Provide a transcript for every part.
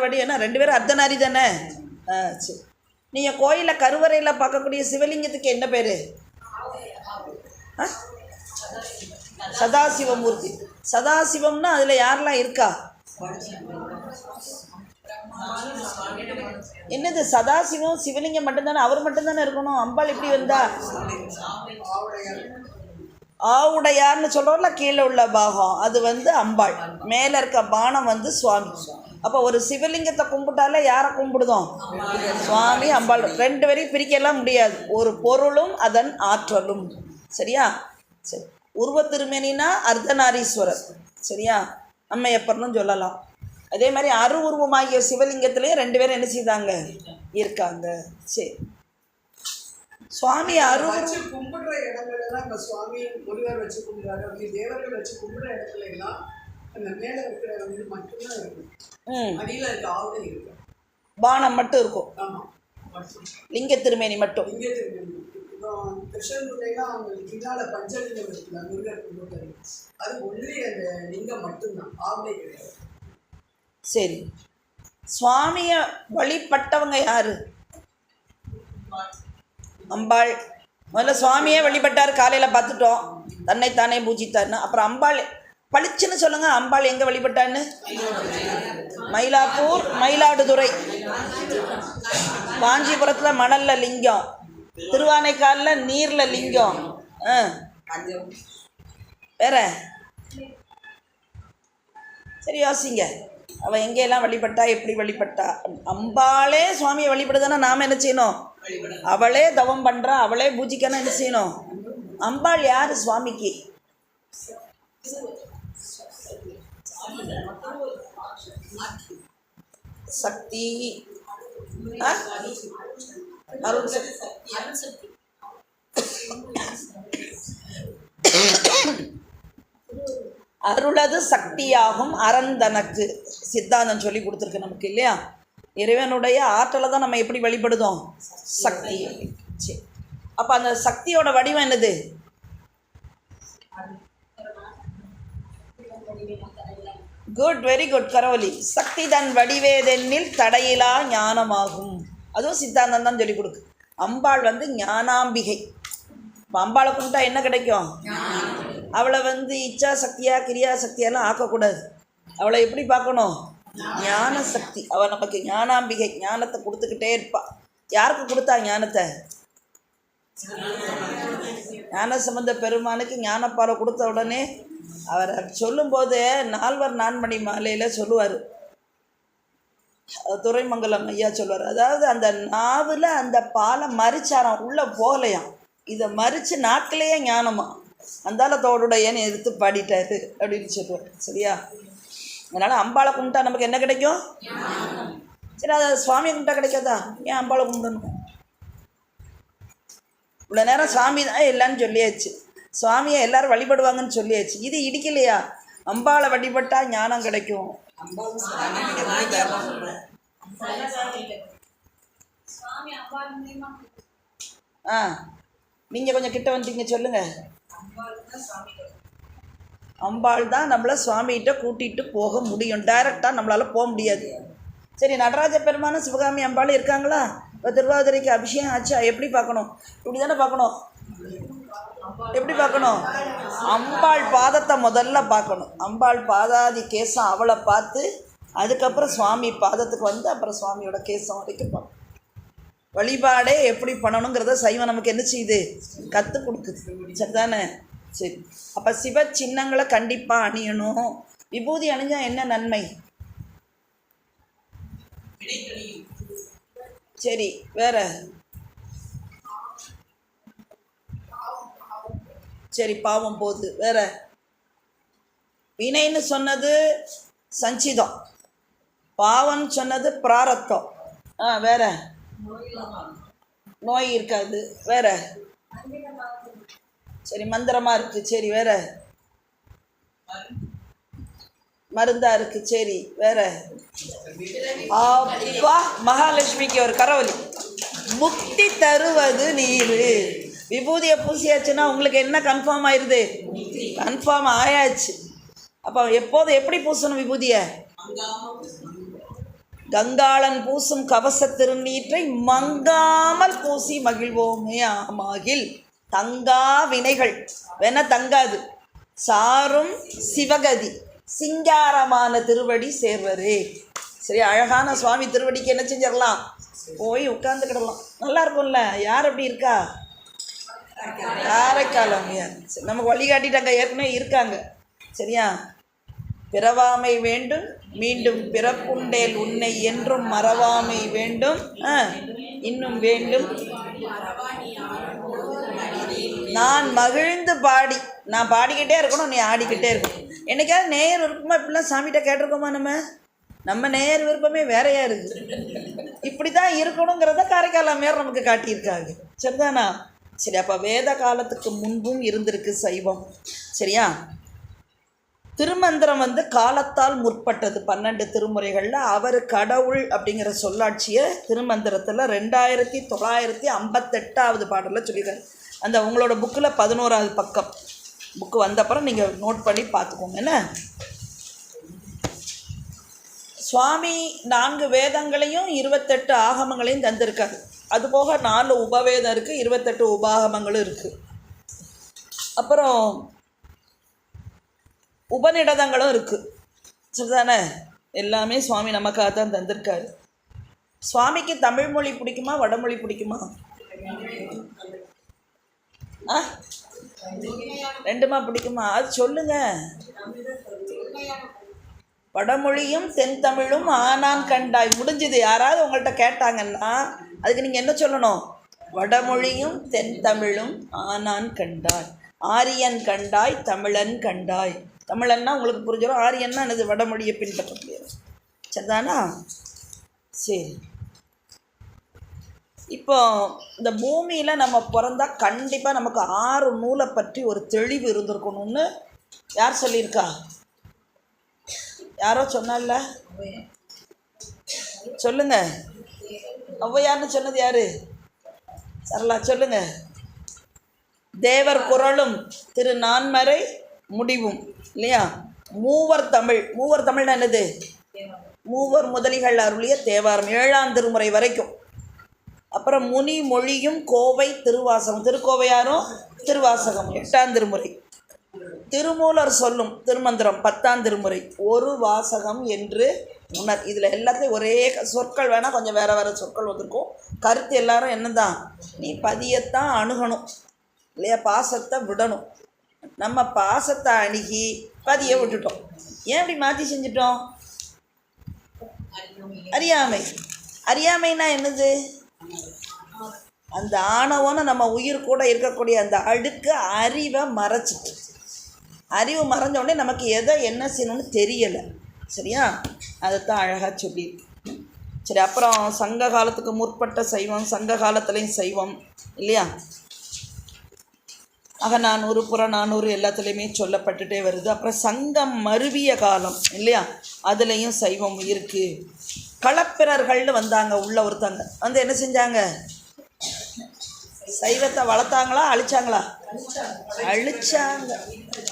வடி என்ன? ரெண்டு பேரும் அர்த்தநாரி தானே? ஆ சரி. நீங்கள் கோயிலில் கருவறையில் பார்க்கக்கூடிய சிவலிங்கத்துக்கு என்ன பேர்? சதாசிவமூர்த்தி. சதாசிவம்னா அதில் யாரெல்லாம் இருக்கா? என்னது சதாசிவம் சிவலிங்கம் மட்டும்தானே? அவர் மட்டும்தானே இருக்கணும்? அம்பாள் எப்படி வந்தா? ஆவுடையார்னு சொல்கிறோம்ல கீழே உள்ள பாகம். அது வந்து அம்பாள். மேலே இருக்க பானம் வந்து சுவாமி. அப்போ ஒரு சிவலிங்கத்தை கும்பிட்டாலே யாரை கும்பிடுதோம்? சுவாமி அம்பாள். ரெண்டு பேரையும் பிரிக்கலாம் முடியாது. ஒரு பொருளும் அதன் ஆற்றலும். சரியா? சரி. உருவ திருமேனினா அர்த்தநாரீஸ்வரர். சரியா? அம்மையப்பர்னு சொல்லலாம். அதே மாதிரி அரு உருவமாகிய சிவலிங்கத்திலையும் ரெண்டு பேரும் என்ன செய்தாங்க? இருக்காங்க. சரி. சுவாமி அரு வச்சு கும்பிடுற இடங்கள் எல்லாம் இப்ப சுவாமி முருகர் வச்சு கும்பிடுறாரு. அப்படி தேவர்கள் வச்சு கும்பிடுற இடத்துல எல்லாம் அந்த மேல இருக்கிற வந்து மட்டும்தான் இருக்கு ம். அடியில இருக்க ஆவுடை இருக்கு பானம் மட்டும் இருக்கும். ஆமா மட்டும். லிங்க திருமேனி மட்டும். இங்கே தெரியும் இப்போ கிருஷ்ணன்குள்ளைலாம் அவங்க பின்னால பஞ்சலிங்கம் இருக்குல்ல முருகர் கும்பிட்டாரு அது ஒன்லி அந்த லிங்கம் மட்டும்தான். ஆவுடை கிடையாது. சரி. சுவாமியை வழிபட்டவங்க யாரு? அம்பாள். முதல்ல சுவாமியே வழிபட்டார் காலையில் பார்த்துட்டோம். தன்னைத்தானே பூஜித்தார்னு. அப்புறம் அம்பாள் பளிச்சுன்னு சொல்லுங்க அம்பாள் எங்கே வழிபட்டான்னு? மயிலாப்பூர் மயிலாடுதுறை. காஞ்சிபுரத்தில் மணலில் லிங்கம். திருவானைக்காலில் நீரில் லிங்கம். ஆ. வேற? சரி யோசிங்க. அவள் எங்கெல்லாம் வழிபட்டா எப்படி வழிபட்டா? அம்பாளே சுவாமியை வழிபடுதுன்னா நாம் என்ன செய்யணும்? அவளே தவம் பண்ணுறா அவளே பூஜிக்கணும் என்ன செய்யணும்? அம்பாள் யார் சுவாமிக்கு? சக்தி. அருள் சக்தி. அருளது சக்தியாகும் அறந்தனக்கு. சித்தாந்தம் சொல்லி கொடுத்துருக்கு நமக்கு இல்லையா? இறைவனுடைய ஆற்றலை தான் நம்ம எப்படி வழிபடுதோம்? சக்தி. சரி அப்போ அந்த சக்தியோட வடிவம் என்னது? குட் வெரி குட் கரோலி. சக்தி தன் வடிவேதென்னில் தடையிலா ஞானமாகும். அதுவும் சித்தாந்தம் தான் சொல்லி கொடுக்கு. அம்பாள் வந்து ஞானாம்பிகை. இப்போ அம்பாளை கும்பிட்டா என்ன கிடைக்கும்? அவளை வந்து இச்சா சக்தியா கிரியா சக்தியெல்லாம் ஆக்கக்கூடாது. அவளை எப்படி பார்க்கணும்? ஞான சக்தி அவள் நமக்கு ஞானாம்பிகை ஞானத்தை கொடுத்துக்கிட்டே இருப்பாள் யாருக்கு கொடுத்தா ஞானத்தை? ஞான சம்பந்த பெருமானுக்கு ஞானப்பாறை கொடுத்த உடனே அவர் சொல்லும்போது நால்வர் நான்மணி மாலையில் சொல்லுவார். துரைமங்கலம் ஐயா சொல்லுவார். அதாவது அந்த நாவில் அந்த பாலை மறிச்சாராம் உள்ளே போகலையாம். இதை மறித்து நாக்கிலேயே ஞானமா. அந்தால தோடுடையன்னு எடுத்து பாடிட்டாரு அப்படின்னு சொல்லுவார். சரியா? அதனால் அம்பாளை கும்பிட்டா நமக்கு என்ன கிடைக்கும்? சரி அதை சுவாமியை கும்பிட்டா கிடைக்காதா? ஏன் அம்பாளை கும்பிடணும்? இவ்வளோ நேரம் சாமி தான் இல்லைன்னு சொல்லியாச்சு. சுவாமியை எல்லாரும் வழிபடுவாங்கன்னு சொல்லியாச்சு. இது இடிக்கலையா? அம்பாளை வழிபட்டா ஞானம் கிடைக்கும். ஆ நீங்கள் கொஞ்சம் கிட்ட வந்துட்டீங்க சொல்லுங்கள் அம்பாள் தான் நம்மளை சுவாமிகிட்ட கூட்டிகிட்டு போக முடியும். டைரெக்டாக நம்மளால் போக முடியாது. சரி நடராஜ பெருமானும் சிவகாமி அம்பாள் இருக்காங்களா? இப்போ திருவாதிரைக்கு அபிஷேகம் ஆச்சா? எப்படி பார்க்கணும்? இப்படி தானே பார்க்கணும்? எப்படி பார்க்கணும்? அம்பாள் பாதத்தை முதல்ல பார்க்கணும். அம்பாள் பாதாதி கேசம் அவளை பார்த்து அதுக்கப்புறம் சுவாமி பாதத்துக்கு வந்து அப்புறம் சுவாமியோட கேசம் வரைக்கும் பார்க்கணும். வழிபாடே எப்படி பண்ணணுங்கிறத சைவம் நமக்கு என்ன செய்யுது? கற்றுக் கொடுக்குது. சரிதானே? சரி. அப்போ சிவ சின்னங்களை கண்டிப்பாக அணியணும். விபூதி அணிஞ்சால் என்ன நன்மை? சரி வேற. சரி பாவம் போகுது. வேற. வினைன்னு சொன்னது சஞ்சிதம். பாவம்னு சொன்னது பிராரத்தம். ஆ வேற. நோய் இருக்காது. வேற. சரி மந்திரமாக இருக்கு. சரி வேற. மருந்தா இருக்கு. சரி வேற. அப்பா மகாலட்சுமிக்கு ஒரு கரவலி. முக்தி தருவது நீர். விபூதியை பூசியாச்சுன்னா உங்களுக்கு என்ன கன்ஃபார்ம் ஆயிருது? கன்ஃபார்ம் ஆயாச்சு. அப்போ எப்போதும் எப்படி பூசணும் விபூதியை? கங்காளன் பூசும் கவச திருநீற்றை மங்காமல் பூசி மகிழ்வோமே ஆமாகில். தங்கா வினைகள். வேணா தங்காது சாரும் சிவகதி. சிங்காரமான திருவடி சேர்வரே. சரி அழகான சுவாமி திருவடிக்கு என்ன செஞ்சிடலாம்? போய் உட்காந்துக்கிடலாம் நல்லா இருக்கும்ல யார் அப்படி இருக்கா? காரைக்கால் அம்மையார். சரி, நமக்கு வழிகாட்டிட்டாங்க ஏற்கனவே இருக்காங்க. சரியா? பிறவாமை வேண்டும் மீண்டும் பிறப்புண்டேல் உன்னை என்றும் மறவாமை வேண்டும். ஆ, இன்னும் வேண்டும். நான் மகிழ்ந்து பாடி நான் பாடிக்கிட்டே இருக்கணும் நீ ஆடிக்கிட்டே இருக்கணும். என்னைக்காவது நேயர் விருப்பமாக இப்படிலாம் சாமிகிட்ட கேட்டிருக்கோமா நம்ம? நம்ம நேயர் விருப்பமே வேறையா இருக்கு. இப்படி தான் இருக்கணுங்கிறத காரைக்கால் அம்மையார் நமக்கு காட்டியிருக்காங்க. சரிதானா? சரி அப்போ வேத காலத்துக்கு முன்பும் இருந்திருக்கு சைவம். சரியா? திருமந்திரம் வந்து காலத்தால் முற்பட்டது. பன்னெண்டு திருமுறைகளில் அவர் கடவுள் அப்படிங்கிற சொல்லாட்சியை திருமந்திரத்தில் ரெண்டாயிரத்தி தொள்ளாயிரத்தி ஐம்பத்தெட்டாவது பாடலில் சொல்லியிருக்காரு. அந்த உங்களோட புக்கில் பதினோராவது பக்கம். புக்கு வந்தப்புறம் நீங்கள் நோட் பண்ணி பார்த்துக்கோங்க என்ன? சுவாமி நான்கு வேதங்களையும் இருபத்தெட்டு ஆகமங்களையும் தந்திருக்காரு. அதுபோக நாலு உபவேதம் இருக்குது இருபத்தெட்டு உபாகமங்களும் இருக்குது அப்புறம் உபநிடதங்களும் இருக்குது சரிதானே? எல்லாமே சுவாமி நமக்காக தான் தந்திருக்காரு. சுவாமிக்கு தமிழ் மொழி பிடிக்குமா வடமொழி பிடிக்குமா? ஆ ரெண்டுமா பிடிக்குமா? அது சொல்லுங்க. வடமொழியும் தென் தமிழும் ஆனான் கண்டாய். முடிஞ்சது. யாராவது உங்கள்கிட்ட கேட்டாங்கன்னா அதுக்கு நீங்கள் என்ன சொல்லணும்? வடமொழியும் தென் தமிழும் ஆனான் கண்டாய். ஆரியன் கண்டாய் தமிழன் கண்டாய். தமிழன்னா உங்களுக்கு புரிஞ்சிடும். ஆரியன்னா என்னது? வடமொழியை பின்பற்ற முடியாது சரிதானா? சரி. இப்போ இந்த பூமியில் நம்ம பிறந்தா கண்டிப்பாக நமக்கு ஆறு நூலை பற்றி ஒரு தெளிவு இருந்திருக்கணும்னு யார் சொல்லியிருக்கா? யாரோ சொன்னால சொல்லுங்க. ஔவையார்னு சொன்னது யாரு? சரளா சொல்லுங்க. தேவர் குரலும் திரு நான்மறை முடிவும் இல்லையா? மூவர் தமிழ். மூவர் தமிழ்னா என்னது? மூவர் முதலிகள் அருளிய தேவாரம். ஏழாம் திருமுறை வரைக்கும். அப்புறம் முனி மொழியும் கோவை திருவாசகம். திருக்கோவையாரும் திருவாசகம். எட்டாம் திருமுறை. திருமூலர் சொல்லும் திருமந்திரம் பத்தாம் திருமுறை. ஒரு வாசகம் என்று உணர் இதில் எல்லாத்தையும் ஒரே சொற்கள் வேணால் கொஞ்சம் வேறு வேறு சொற்கள் வந்திருக்கும். கருத்து எல்லாரும் என்ன தான் நீ பதியத்தான் அணுகணும். இல்லையா? பாசத்தை விடணும். நம்ம பாசத்தை அணுகி பதியை விட்டுட்டோம். ஏன் இப்படி மாற்றி செஞ்சிட்டோம்? அறியாமை. அறியாமைனா என்னது? அந்த ஆணவம்னு நம்ம உயிர் கூட இருக்கக்கூடிய அந்த அழுக்கு அறிவை மறைச்சிட்டு அறிவு மறைஞ்சோடனே நமக்கு எதை என்ன செய்யணும்னு தெரியலை. சரியா? அதைத்தான் அழகாக சொல்லி சரி அப்புறம் சங்க காலத்துக்கு முற்பட்ட சைவம் சங்க காலத்துலேயும் சைவம் இல்லையா? அகநானூறு புறநானூறு எல்லாத்துலேயுமே சொல்லப்பட்டுட்டே வருது. அப்புறம் சங்கம் மருவிய காலம் இல்லையா? அதுலேயும் சைவம் இருக்குது களப்பிரர்கள்னு வந்தாங்க உள்ள ஒருத்தங்க. வந்து என்ன செஞ்சாங்க? சைவத்தை வளர்த்தாங்களா அழிச்சாங்களா? அழிச்சாங்க.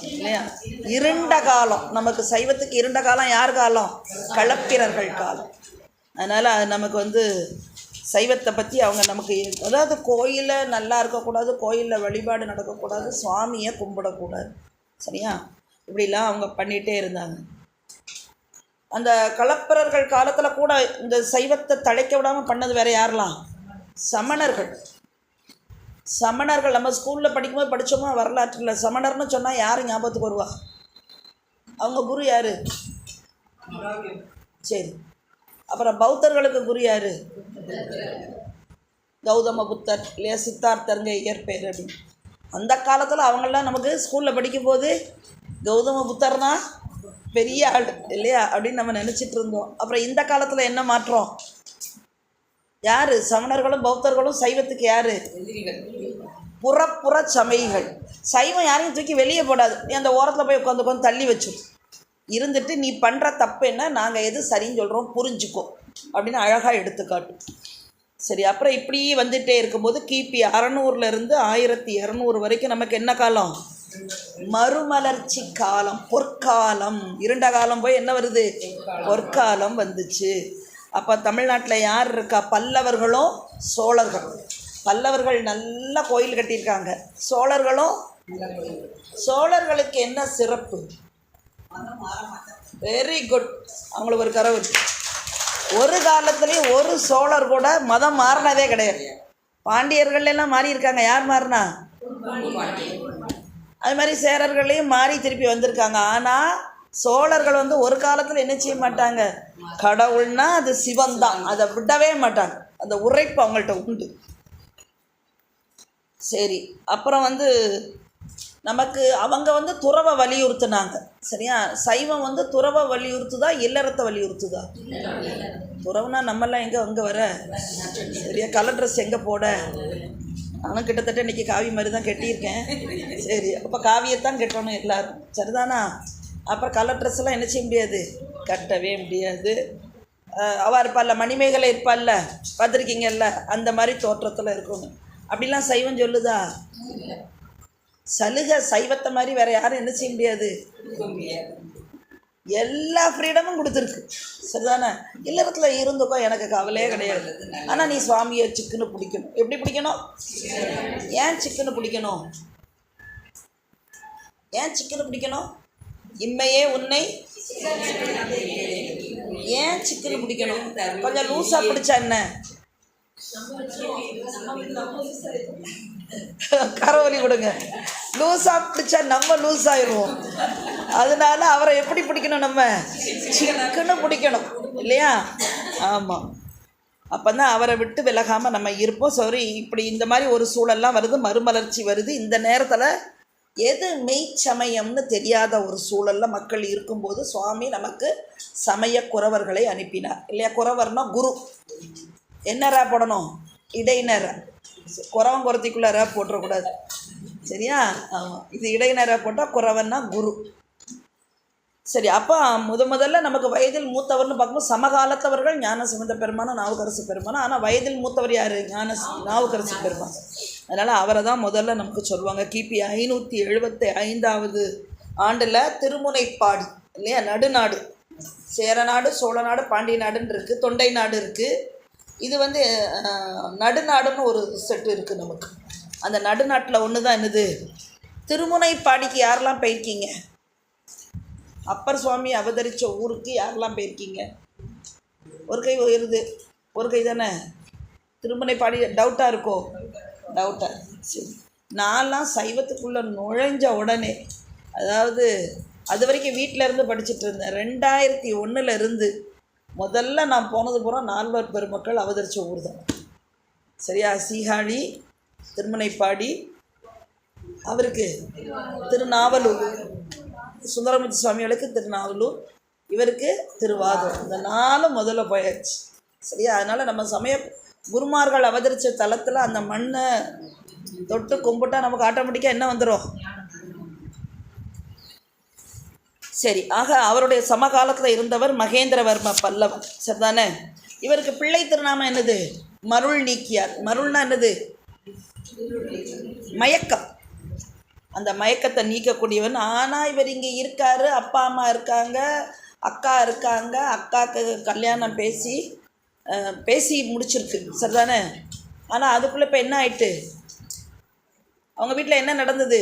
இல்லையா? இருண்ட காலம். நமக்கு சைவத்துக்கு இருண்ட காலம் யார் காலம்? களப்பிரர்கள் காலம். அதனால் அது நமக்கு வந்து சைவத்தை பற்றி அவங்க நமக்கு அதாவது கோயிலில் நல்லா இருக்கக்கூடாது கோயிலில் வழிபாடு நடக்கக்கூடாது சுவாமியை கும்பிடக்கூடாது. சரியா? இப்படிலாம் அவங்க பண்ணிகிட்டே இருந்தாங்க. அந்த களப்பிரர்கள் காலத்தில் கூட இந்த சைவத்தை தழைக்க விடாமல் பண்ணது வேறு யாரெல்லாம்? சமணர்கள். சமணர்கள் நம்ம ஸ்கூலில் படிக்கும்போது படித்தோமா வரலாற்றில் சமணர்னு சொன்னால் யார் ஞாபகத்துக்கு வருவா? அவங்க குரு யார்? சரி. அப்புறம் பௌத்தர்களுக்கு குரு யார்? கௌதம புத்தர் இல்லையா? சித்தார்த்தருங்க இயற்பெயர் அப்படின்னு அந்த காலத்தில் அவங்களாம் நமக்கு ஸ்கூலில் படிக்கும்போது கௌதம புத்தர்னா பெரிய ஆள் இல்லையா? அப்படின்னு நம்ம நினச்சிட்டு இருந்தோம். அப்புறம் இந்த காலத்தில் என்ன மாற்றம்? யார்? சமணர்களும் பௌத்தர்களும் சைவத்துக்கு யார்? புறப்புற சமயிகள் சைவம் யாரையும் தூக்கி வெளியே போடாது. நீ அந்த ஓரத்தில் போய் உட்காந்து உட்காந்து தள்ளி வச்சு. இருந்துட்டு நீ பண்ணுற தப்பு என்ன நாங்கள் எது சரின்னு சொல்கிறோம் புரிஞ்சுக்கோ. அப்படின்னு அழகாக எடுத்துக்காட்டும் சரி அப்புறம் இப்படி வந்துட்டே இருக்கும்போது கிபி அறநூறுலேருந்து ஆயிரத்தி இரநூறு வரைக்கும் நமக்கு என்ன காலம்? மறுமலர்ச்சி காலம் பொற்காலம். இருண்ட காலம் போய் என்ன வருது? பொற்காலம் வந்துச்சு. அப்போ தமிழ்நாட்டில் யார் இருக்கா? பல்லவர்களும் சோழர்களும். பல்லவர்கள் நல்லா கோயில் கட்டியிருக்காங்க. சோழர்களும் சோழர்களுக்கு என்ன சிறப்பு? வெரி குட் அவங்களுக்கு ஒரு கரவு. ஒரு காலத்துலேயும் ஒரு சோழர் கூட மதம் மாறினதே கிடையாது. பாண்டியர்கள் எல்லாம் மாறி இருக்காங்க யார் மாறினா? அது மாதிரி சேரர்களையும் மாறி திருப்பி வந்திருக்காங்க. ஆனால் சோழர்கள் வந்து ஒரு காலத்தில் என்ன செய்ய மாட்டாங்க? கடவுள்னா அது சிவன் தான் அதை விடவே மாட்டாங்க. அந்த உரைப்பு அவங்கள்ட்ட உண்டு. சரி. அப்புறம் வந்து நமக்கு அவங்க வந்து துறவை வலியுறுத்துனாங்க. சரியா? சைவம் வந்து துறவை வலியுறுத்துதா இல்லறத்தை வலியுறுத்துதா? துறவுனா நம்மெல்லாம் எங்கே அங்கே வர? சரியா? கலர் ட்ரெஸ் எங்கே போட? நானும் கிட்டத்தட்ட இன்றைக்கி காவி மாதிரி தான் கட்டியிருக்கேன். சரி. அப்போ காவியத்தான் கட்டணும் எல்லாரும். சரிதானா? அப்புறம் கலர் ட்ரெஸ் எல்லாம் என்ன செய்ய முடியாது? கட்டவே முடியாது. அவள் அவ இருப்பாள்ல மணிமேகலை இருப்பாள்ல பார்த்துருக்கீங்கல்ல? அந்த மாதிரி தோற்றத்தில் இருக்கணும். அப்படிலாம் சைவம் சொல்லுதா? சலுகை சைவத்தை மாதிரி வேற யாரும் என்ன செய்ய முடியாது? எல்லா ஃப்ரீடமும் கொடுத்துருக்கு. சரிதானே? இல்லறத்தில் இருந்துக்கோ எனக்கு கவலையே கிடையாது. ஆனால் நீ சுவாமியை சிக்கனு பிடிக்கணும். எப்படி பிடிக்கணும்? ஏன் சிக்கனு பிடிக்கணும்? ஏன் சிக்கனு பிடிக்கணும்? இம்மையே உன்னை ஏன் சிக்கல் பிடிக்கணும் கொஞ்சம் லூஸா பிடிச்சா என்ன? கரவலி கொடுங்க லூஸா பிடிச்சா நம்ம லூஸ் ஆயிடுவோம். அதனால அவரை எப்படி பிடிக்கணும் நம்ம? சிக்கன்னு பிடிக்கணும். இல்லையா? ஆமாம் அப்போ தான் அவரை விட்டு விலகாமல் நம்ம இருப்போம். சாரி இப்படி இந்த மாதிரி ஒரு சூழல்லாம் வருது. மறுமலர்ச்சி வருது. இந்த நேரத்தில் எது மெய் சமயம்னு தெரியாத ஒரு சூழலில் மக்கள் இருக்கும்போது சுவாமி நமக்கு சமய குறவர்களை அனுப்பினார். இல்லையா? குறவர்னா குரு. என்ன ரா போடணும்? இடைநர குறவன் குறத்திக்குள்ள ரா போட்டுறக்கூடாது. சரியா? ஆமாம் இது இடைநர போட்டால் குறவன்னா குரு. சரி அப்போ முத முதல்ல நமக்கு வயதில் மூத்தவர்னு பார்க்கும்போது சமகாலத்தவர்கள் ஞான சுமந்த பெருமானும் நாவுக்கரசு பெருமானும் ஆனால் வயதில் மூத்தவர் யார்? ஞான நாவுக்கரசு பெருமான். அதனால் அவரை தான் முதல்ல நமக்கு சொல்லுவாங்க. கிபி ஐநூற்றி எழுபத்தி ஐந்தாவது ஆண்டில் திருமுனைப்பாடி இல்லையா? நடுநாடு. சேரநாடு சோழநாடு பாண்டிய நாடுன்னு இருக்குது தொண்டை நாடு இருக்குது இது வந்து நடுநாடுன்னு ஒரு செட்டு இருக்குது நமக்கு. அந்த நடுநாட்டில் ஒன்று தான் என்னது? திருமுனைப்பாடிக்கு யாரெல்லாம் போயிருக்கீங்க? அப்பர் சுவாமி அவதரித்த ஊருக்கு யாரெல்லாம் போயிருக்கீங்க? ஒரு கை உயருது. ஒரு கை தானே? திருமுனைப்பாடி டவுட்டாக இருக்கோ? டவுட்டாக சரி. நான்லாம் சைவத்துக்குள்ளே நுழைஞ்ச உடனே அதாவது அது வரைக்கும் வீட்டில் இருந்து படிச்சுட்டு இருந்தேன். ரெண்டாயிரத்தி ஒன்றில் இருந்து முதல்ல நான் போனது பூரா நால்வர் பெருமக்கள் அவதரித்த ஊர் தான் சரியா? சீகாழி திருமனைப்பாடி அவருக்கு திருநாவலூர். சுந்தரமூர்த்தி சுவாமிகளுக்கு திருநாவலூர் இவருக்கு திருவாதூர் இந்த நாலும் முதல்ல போயாச்சு. சரியா? அதனால் நம்ம சமய குருமார்கள் அவதரித்த தலத்தில் அந்த மண்ணை தொட்டு கும்பிட்டா நமக்கு ஆட்டோமேட்டிக்காக என்ன வந்துடும் சரி ஆக அவருடைய சமகாலத்தில் இருந்தவர் மகேந்திரவர்ம பல்லவன் சரிதானே? இவருக்கு பிள்ளை திருநாமம் என்னது? மருள் நீக்கியார். மருள்னா என்னது? மயக்கம். அந்த மயக்கத்தை நீக்கக்கூடியவன். ஆனால் இவர் இங்கே இருக்காரு. அப்பா அம்மா இருக்காங்க. அக்கா இருக்காங்க. அக்காவுக்கு கல்யாணம் பேசி பேசி முடிச்சிருக்கு. சரிதானே? ஆனால் அதுக்குள்ளே இப்போ என்ன ஆயிட்டு? அவங்க வீட்டில் என்ன நடந்தது?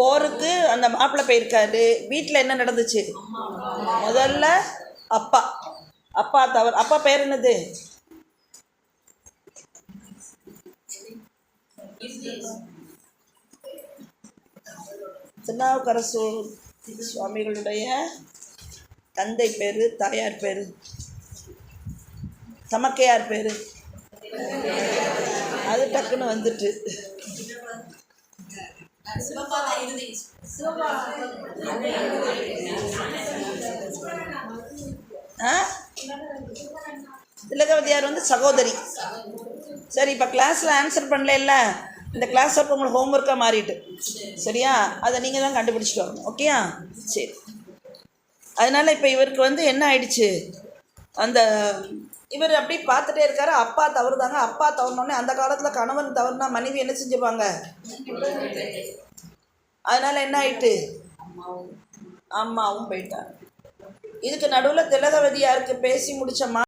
போருக்கு அந்த மாப்பிள்ளை போயிருக்காரு. வீட்டில் என்ன நடந்துச்சு? முதல்ல அப்பா. அப்பா தவறு. அப்பா பேர் என்னது? திருநாவுக்கரசு சுவாமிகளுடைய தந்தை பேர் தாயார் பேர் தமக்கையார் பேர். அது டக்குன்னு வந்துட்டு. ஆ? திலகவதியார் வந்து சகோதரி. சரி இப்போ கிளாஸில் ஆன்சர் பண்ணல இந்த கிளாஸ் அப்போ உங்களுக்கு ஹோம்ஒர்க்காக மாறிட்டு. சரியா? அதை நீங்கள் தான் கண்டுபிடிச்சிட்டு வரணும். ஓகேயா சரி. அதனால் இப்போ இவருக்கு வந்து என்ன ஆயிடுச்சு? அந்த இவர் அப்படி பார்த்துட்டே இருக்காரு. அப்பா தவறுதாங்க. அப்பா தவறினோடனே அந்த காலத்தில் கணவன் தவறுனா மனைவி என்ன செஞ்சுப்பாங்க அதனால் என்ன ஆயிட்டு? அம்மாவும் போயிட்டாங்க. இதுக்கு நடுவில் திலகவதியாருக்கு பேசி முடிச்ச மா